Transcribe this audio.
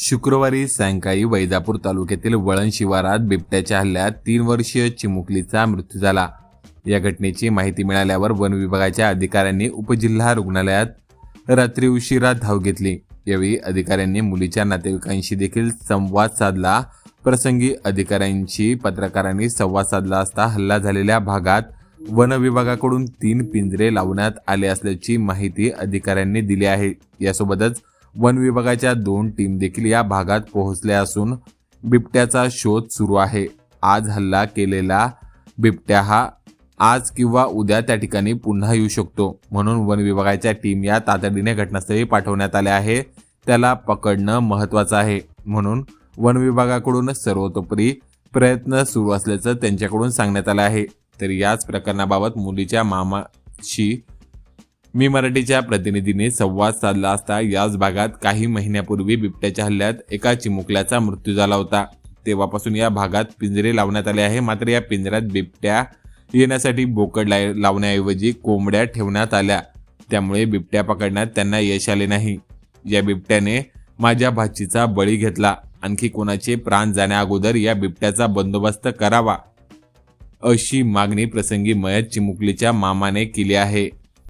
शुक्रवारी सायंकाळी वैजापूर तालुक्यातील वळण शिवारात बिबट्याच्या हल्ल्यात तीन वर्षीय चिमुकलीचा मृत्यू झाला. या घटनेची माहिती मिळाल्यावर वन विभागाच्या अधिकाऱ्यांनी उपजिल्हा रुग्णालयात रात्री उशिरा धाव घेतली. यावेळी अधिकाऱ्यांनी मुलीच्या नातेवाईकांशी देखील संवाद साधला. प्रसंगी अधिकाऱ्यांशी पत्रकारांनी संवाद साधला असता हल्ला झालेल्या भागात वन विभागाकडून तीन पिंजरे लावण्यात आले असल्याची माहिती अधिकाऱ्यांनी दिली आहे. यासोबतच वन विभागाच्या दोन टीम देखील या भागात पोहोचल्या असून बिबट्याचा शोध सुरू आहे. आज हल्ला केलेला बिबट्या हा आज किंवा उद्या त्या ठिकाणी पुन्हा येऊ शकतो. म्हणून वन विभागाच्या टीम या तातडीने घटनास्थळी पाठवण्यात आल्या आहे. त्याला पकडणं महत्त्वाचं आहे. म्हणून वन विभागाकडून सर्वतोपरी प्रयत्न सुरू असल्याचं त्यांच्याकडून सांगण्यात आलं आहे. तर याच प्रकरणाबाबत मुलीच्या मामाशी मी मराठीच्या प्रतिनिधीने संवाद साधला असता याच भागात काही महिन्यापूर्वी बिबट्याच्या हल्ल्यात एका चिमुकल्याचा मृत्यू झाला होता. तेव्हापासून या भागात पिंजरे लावण्यात आले आहे. मात्र या पिंजऱ्यात बिबट्या येण्यासाठी बोकड लाय लावण्याऐवजी कोंबड्या ठेवण्यात आल्या. त्यामुळे बिबट्या पकडण्यात त्यांना यश आले नाही. या बिबट्याने माझ्या भाचीचा बळी घेतला. आणखी कोणाचे प्राण जाण्या अगोदर या बिबट्याचा बंदोबस्त करावा अशी मागणी प्रसंगी मयत चिमुकलीच्या मामाने केली आहे.